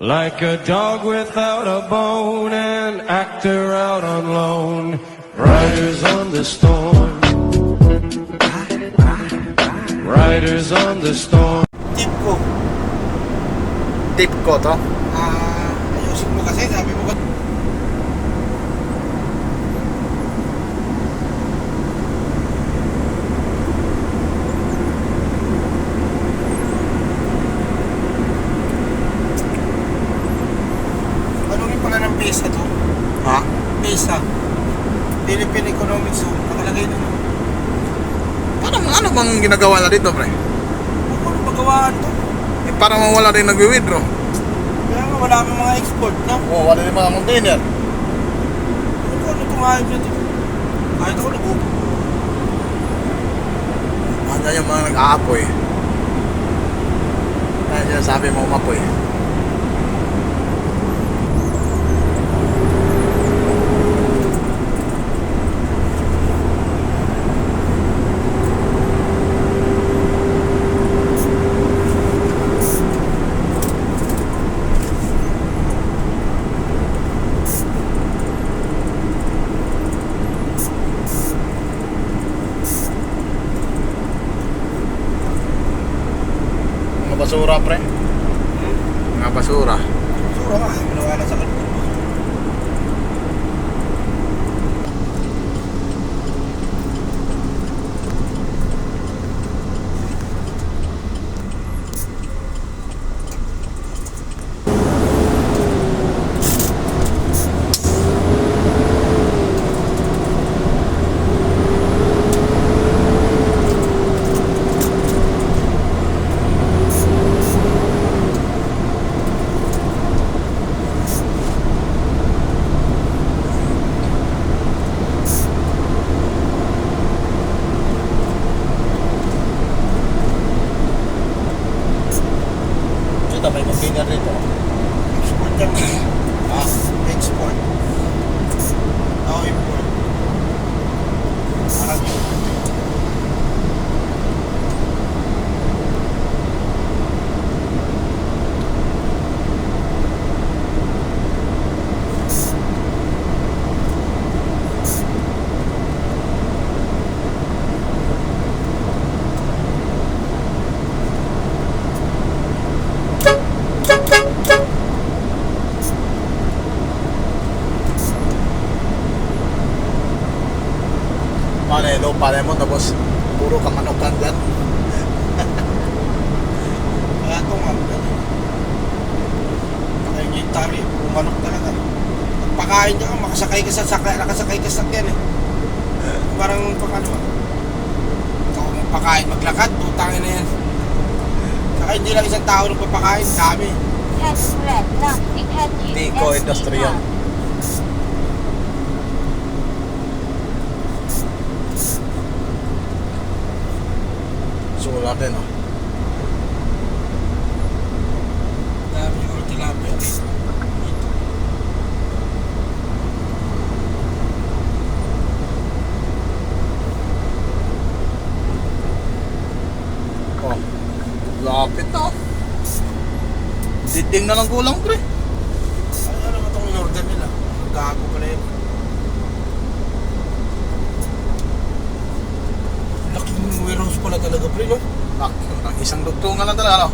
Like a dog without a bone, an actor out on loan, riders on the storm. Riders on the storm. Tip ko. Tip ko to. Ah, ayusin mo kasi, sabi mo ano bang ginagawa na dito, pre? Ano ano magawaan to? Eh, parang wala rin nagwi-withdraw. Kaya nga wala kang mga export, no? Oo, oh, wala rin mga container. Ano ko, ano itong ayos na to? Kahit ako nag Ano yung mga nag-aapoy. Kaya dyan sabi mo umapoy. Mga basura, pre. Mga basura. Sura ka, nawala sa kalbo. Dito Low pala mo tapos puro kamanokan dyan. Kaya ito nga. Nakikitari, pumanok talaga. Pagpakain niya ka, makasakay ka sa sakay, nakasakay ka sa sakyan eh. Parang pag ano. Ikaw ang pakain, maglakad, putangin na yan. Saka hindi lang isang tao nagpapakain, dami. Head red lock head Nico Industrial. Solar din oh. Dami yung tilapia. Oh. Lapit na oh. Diding na lang kulang pre. Ano ano ba itong in-order nila? Gago pala yun. Laking warehouse pala talaga, pre, no? Nak, ang isang dugtungan lang talaga no.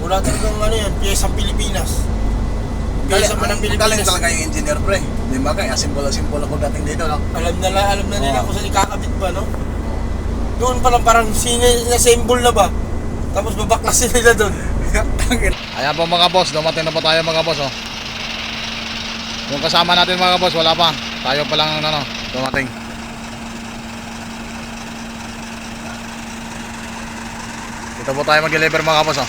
Wala talagang ano yan, piyesang Pilipinas. Piyesa man ng Galing Pilipinas. talaga yung engineer pre. Di ba kaya simple simple na pagdating dito no. Alam na la- alam na nila Oo. kung saan ikakabit ba, no? Doon pa lang parang sine-assemble na ba? Tapos babaklasin nila doon. Ayan po mga boss, dumating na po tayo mga boss oh. Yung kasama natin mga boss, wala pa. Tayo pa lang ano, dumating. Dito po tayo mag-deliver mga boss oh.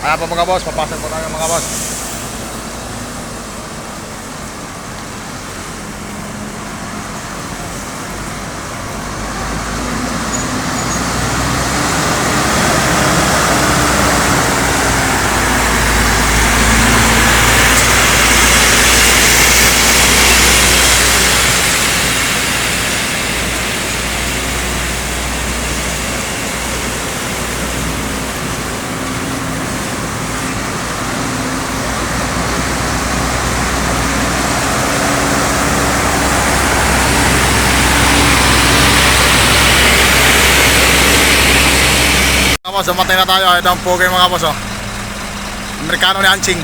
Ayan po mga boss, papasok po tayo mga boss. Boss, dumating na tayo. Ito ang pogi mga boss oh. Amerikano ni Anching.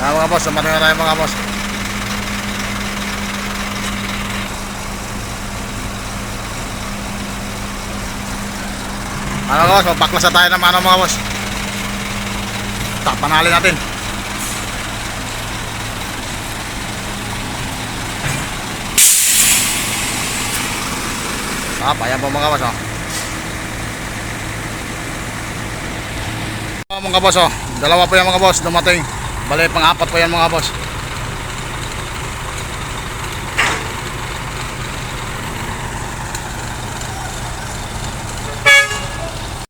Ah, mga boss, dumating na tayo mga boss. Ano mga boss, magbaklas na tayo ng ano mga boss. Tapanalin natin. Ah, ayan po mga boss oh. Mga boss oh. Dalawa po yan mga boss, dumating. Bali, pang-apat po yan mga boss.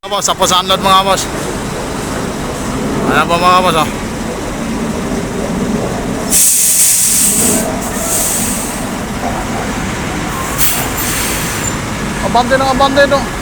Mga boss, tapos unload mga boss. Ayan po mga boss oh. Abante ng abante no.